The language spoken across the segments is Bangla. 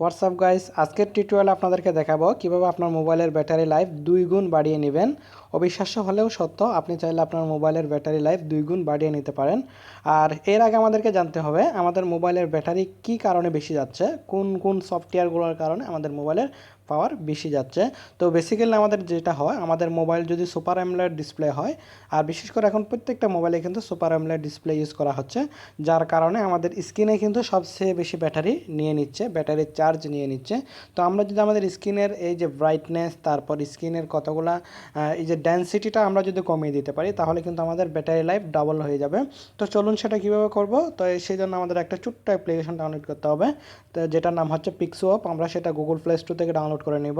হোয়াটসঅ্যাপ গাইস আজকের টিউটোরিয়াল আপনাদেরকে দেখাবো কীভাবে আপনার মোবাইলের ব্যাটারি লাইফ দুই গুণ বাড়িয়ে নেবেন। অবিশ্বাস্য হলেও সত্য, আপনি চাইলে আপনার মোবাইলের ব্যাটারি লাইফ দুই গুণ বাড়িয়ে নিতে পারেন। আর এর আগে আমাদেরকে জানতে হবে, আমাদের মোবাইলের ব্যাটারি কি কারণে বেশি যাচ্ছে? কোন কোন সফটওয়্যারগুলোর কারণে আমাদের মোবাইলের পাওয়ার বেশি যাচ্ছে। তো বেসিক্যালি আমাদের যেটা হয়, আমাদের মোবাইল যদি সুপার অ্যামলেট ডিসপ্লে হয়, আর বিশেষ করে এখন প্রত্যেকটা মোবাইলে কিন্তু সুপার অ্যামলেট ডিসপ্লে ইউজ করা হচ্ছে, যার কারণে আমাদের স্ক্রিনে কিন্তু সবচেয়ে বেশি ব্যাটারি নিয়ে নিচ্ছে ব্যাটারির চার্জ নিয়ে নিচ্ছে। তো আমরা যদি আমাদের স্ক্রিনের এই যে ব্রাইটনেস তারপর স্ক্রিনের কতগুলা এই যে ডেন্সিটিটা আমরা যদি কমিয়ে দিতে পারি, তাহলে কিন্তু আমাদের ব্যাটারি লাইফ ডাবল হয়ে যাবে। তো চলুন সেটা কীভাবে করব? তো সেই জন্য আমাদের একটা ছোট্ট অ্যাপ্লিকেশন ডাউনলোড করতে হবে। তো যেটার নাম হচ্ছে পিক্সো আমরা সেটা গুগল প্লে স্টোর থেকে ডাউনলোড করে নিব।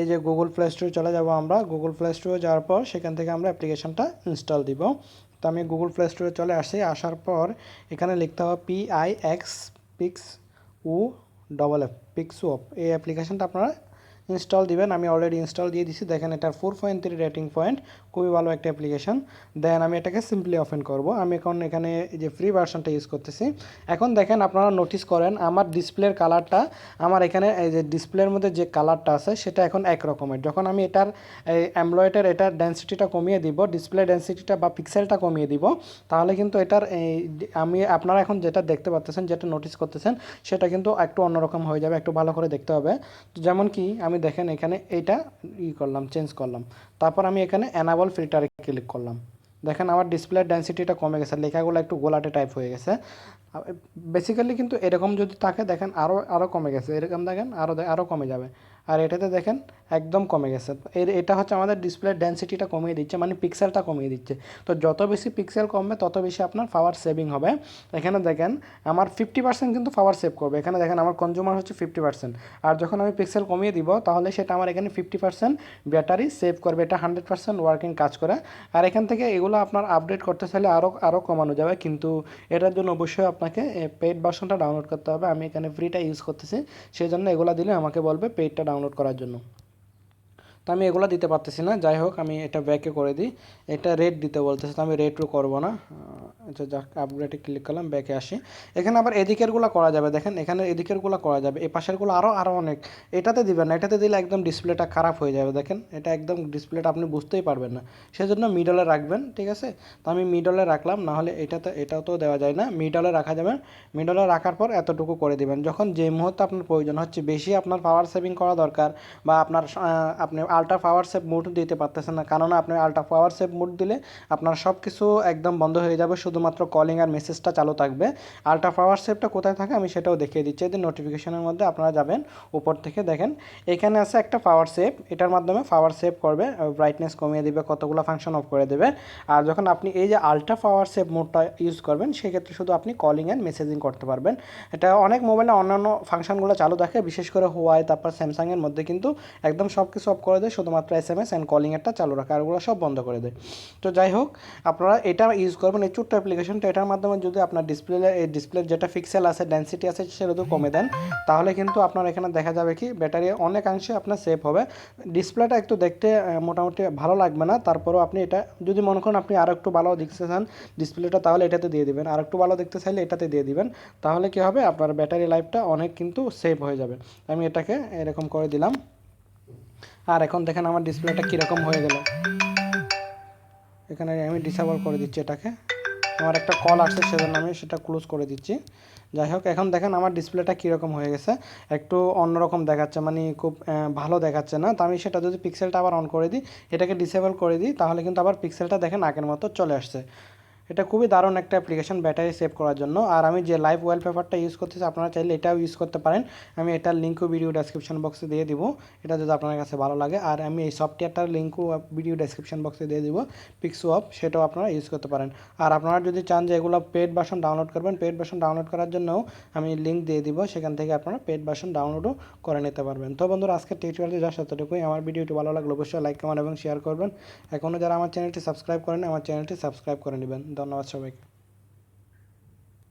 এই যে গুগল প্লে স্টোরে চলে যাব আমরা। গুগল প্লে স্টোরে যাওয়ার পর সেখান থেকে আমরা অ্যাপ্লিকেশনটা ইনস্টল দিব। তো আমি গুগল প্লে স্টোরে চলে আসি আসার পর এখানে লিখতে হবে পি আই এক্স পিক্স উ ডবল এফ পিক্স অপ এই অ্যাপ্লিকেশনটা আপনারা ইনস্টল দিবেন, আমি অলরেডি ইনস্টল দিয়ে দিছি। দেখেন এটা four point three rating point খুবই ভালো একটা অ্যাপ্লিকেশন দেন আমি এটাকে সিম্পলি ওপেন করব। আমি এখন এখানে যে ফ্রি ভার্সনটা ইউজ করতেছি। এখন দেখেন আপনারা নোটিস করেন, আমার ডিসপ্লের কালারটা আমার এখানে এই যে ডিসপ্লের মধ্যে যে কালারটা আছে, সেটা এখন এক রকমের যখন আমি এটার, এই অ্যামলয়েটের এটার ডেন্সিটিটা কমিয়ে দিব ডিসপ্লে ডেন্সিটিটা বা পিক্সেলটা কমিয়ে দিব, তাহলে কিন্তু এটার আমি, আপনারা এখন যেটা দেখতে পাচ্ছেন যেটা নোটিস করতেছেন, সেটা কিন্তু একটু অন্যরকম হয়ে যাবে, একটু ভালো করে দেখতে হবে। যেমন কি, আমি দেখেন এখানে এইটা ই করলাম চেঞ্জ করলাম। তারপর আমি এখানে অ্যানাবল ফিল্টারে ক্লিক করলাম। দেখেন আমার ডিসপ্লের ডেন্সিটিটা কমে গেছে, লেখাগুলো একটু গোলাটে টাইপ হয়ে গেছে। বেসিক্যালি কিন্তু এরকম যদি থাকে, দেখেন আরও আরও কমে গেছে। এরকম দেখেন আরও আরও কমে যাবে। আর এটাতে দেখেন একদম কমে গেছে। এর, এটা হচ্ছে আমাদের ডিসপ্লের ডেন্সিটিটা কমিয়ে দিচ্ছে মানে পিক্সেলটা কমিয়ে দিচ্ছে। তো যত বেশি পিক্সেল কমবে, তত বেশি আপনার পাওয়ার সেভিং হবে। এখানে দেখেন আমার ফিফটি পার্সেন্ট কিন্তু পাওয়ার সেভ করবে। এখানে দেখেন আমার কনজিউমার হচ্ছে ফিফটি পার্সেন্ট আর যখন আমি পিক্সেল কমিয়ে দিব, তাহলে সেটা আমার এখানে ফিফটি পার্সেন্ট ব্যাটারি সেভ করবে। এটা হান্ড্রেড পার্সেন্ট ওয়ার্কিং কাজ করে। আর এখান থেকে এগুলো আপনার আপডেট করতে চাইলে আরও আরও কমানো যাবে। কিন্তু এটার জন্য অবশ্যই আপনাকে পেইড ভার্সনটা ডাউনলোড করতে হবে। আমি এখানে ফ্রিটা ইউজ করতেছি। সেই জন্য এগুলো দিলে আমাকে বলবে পেইডটা ডাউনলোড করার জন্য। তো আমি এগুলো দিতে পারতেছি না। যাই হোক, আমি এটা ব্যাকে করে দিই। এটা রেট দিতে বলতেছে, তো আমি রেটও করব না। আচ্ছা যাক আপগ্রেডে ক্লিক করলাম ব্যাকে আসি। এখানে আবার এদিকেরগুলো করা যাবে, দেখেন এখানে এদিকেরগুলো করা যাবে। এই পাশেরগুলো আরও আরও অনেক। এটাতে দিবেন না, এটাতে দিলে একদম ডিসপ্লেটা খারাপ হয়ে যাবে, দেখেন। এটা একদম ডিসপ্লেটা আপনি বুঝতেই পারবেন না। সেজন্য মিডলে রাখবেন, ঠিক আছে? তো আমি মিডলে রাখলাম, নাহলে এটাতে, এটাও তো দেওয়া যায় না। মিডলে রাখা যাবে। মিডলে রাখার পর এতটুকু করে দিবেন। যখন যে মুহূর্তে আপনার প্রয়োজন হচ্ছে, বেশি আপনার পাওয়ার সেভিং করা দরকার বা আপনার আপনি আলট্রা পাওয়ার সেভ মোড দিতে পারতেছেন না। কারণ আপনি আলট্রা পাওয়ার সেভ মোড দিলে আপনার সব কিছু একদম বন্ধ হয়ে যাবে, শুধুমাত্র কলিং আর মেসেজটা চালু থাকবে। আলট্রা পাওয়ার সেভটা কোথায় থাকে আমি সেটাও দেখিয়ে দিচ্ছি। এদের নোটিফিকেশনের মধ্যে আপনারা যাবেন, উপর থেকে দেখেন। এখানে আছে একটা পাওয়ার সেভ এটার মাধ্যমে পাওয়ার সেভ করবে ব্রাইটনেস কমিয়ে দিবে, কতগুলো ফাংশন অফ করে দেবে। আর যখন আপনি এই যে আলট্রা পাওয়ার সেভ মোডটা ইউজ করবেন, সেক্ষেত্রে শুধু আপনি কলিং অ্যান্ড মেসেজিং করতে পারবেন। এটা অনেক মোবাইলে অন্যান্য ফাংশনগুলো চালু থাকে, বিশেষ করে হোয়াই তারপর স্যামসাংয়ের মধ্যে কিন্তু একদম সব কিছু অফ করে দেয়। শুধুমাত্র এস এম এস অ্যান্ড কলিংয়েরটা চালু রাখে, আর ওগুলো সব বন্ধ করে দেয়। তো যাই হোক, আপনারা এটা ইউজ করবেন, এই ছোট্ট অ্যাপ্লিকেশনটা এটার মাধ্যমে যদি আপনার ডিসপ্লে এই ডিসপ্লের যেটা পিক্সেল আছে ডেন্সিটি আছে, সেটা যদি কমে দেন, তাহলে কিন্তু আপনার এখানে দেখা যাবে কি ব্যাটারি অনেকাংশে আপনার সেভ হবে। ডিসপ্লেটা একটু দেখতে মোটামুটি ভালো লাগবে না, তারপরেও আপনি এটা, যদি মনে করেন আপনি আর একটু ভালো দেখতে চান ডিসপ্লেটা তাহলে এটাতে দিয়ে দিবেন। আর একটু ভালো দেখতে চাইলে এটাতে দিয়ে দিবেন। তাহলে কী হবে, আপনার ব্যাটারি লাইফটা অনেক কিন্তু সেভ হয়ে যাবে। আমি এটাকে এরকম করে দিলাম। আর এখন দেখেন আমার ডিসপ্লেটা কীরকম হয়ে গেল। এখানে আমি ডিসেবল করে দিচ্ছি এটাকে। আমার একটা কল আসছে সেজন্য আমি সেটা ক্লোজ করে দিচ্ছি। যাই হোক, এখন দেখেন আমার ডিসপ্লেটা কীরকম হয়ে গেছে। একটু অন্যরকম দেখাচ্ছে মানে খুব ভালো দেখাচ্ছে না। তো আমি সেটা যদি পিক্সেলটা আবার অন করে দিই, এটাকে ডিসেবল করে দিই, তাহলে কিন্তু আবার পিক্সেলটা দেখেন আগের মতো চলে আসছে। এটা খুবই দারুণ একটা অ্যাপ্লিকেশন ব্যাটারি সেভ করার জন্য। আর আমি যে লাইভ ওয়ালপেপারটা ইউজ করতেছি, আপনারা চাইলে এটাও ইউজ করতে পারেন। আমি এটার লিঙ্কও ভিডিও ডেসক্রিপশন বক্সে দিয়ে দিব। এটা যদি আপনার কাছে ভালো লাগে। আর আমি এই সফটওয়্যারটার লিঙ্কও ভিডিও ডেসক্রিপশন বক্সে দিয়ে দিব। পিক্সো অফ সেটাও আপনারা ইউজ করতে পারেন। আর আপনারা যদি চান যে এগুলো পেড ভার্সন ডাউনলোড করবেন পেড ভার্সন ডাউনলোড করার জন্যও আমি লিঙ্ক দিয়ে দিব। সেখান থেকে আপনারা পেড ভার্সন ডাউনলোডও করে নিতে পারবেন। তো বন্ধুরা আজকে টিউটোরিয়ালটি যা এতটুকুই। আমার ভিডিওটি ভালো লাগল অবশ্যই লাইক কমেন্ট এবং শেয়ার করবেন। এখনও যারা আমার চ্যানেলটি সাবস্ক্রাইব করেন আমার চ্যানেলটি সাবস্ক্রাইব করে নেবেন। ধন্যবাদ সবাইকে।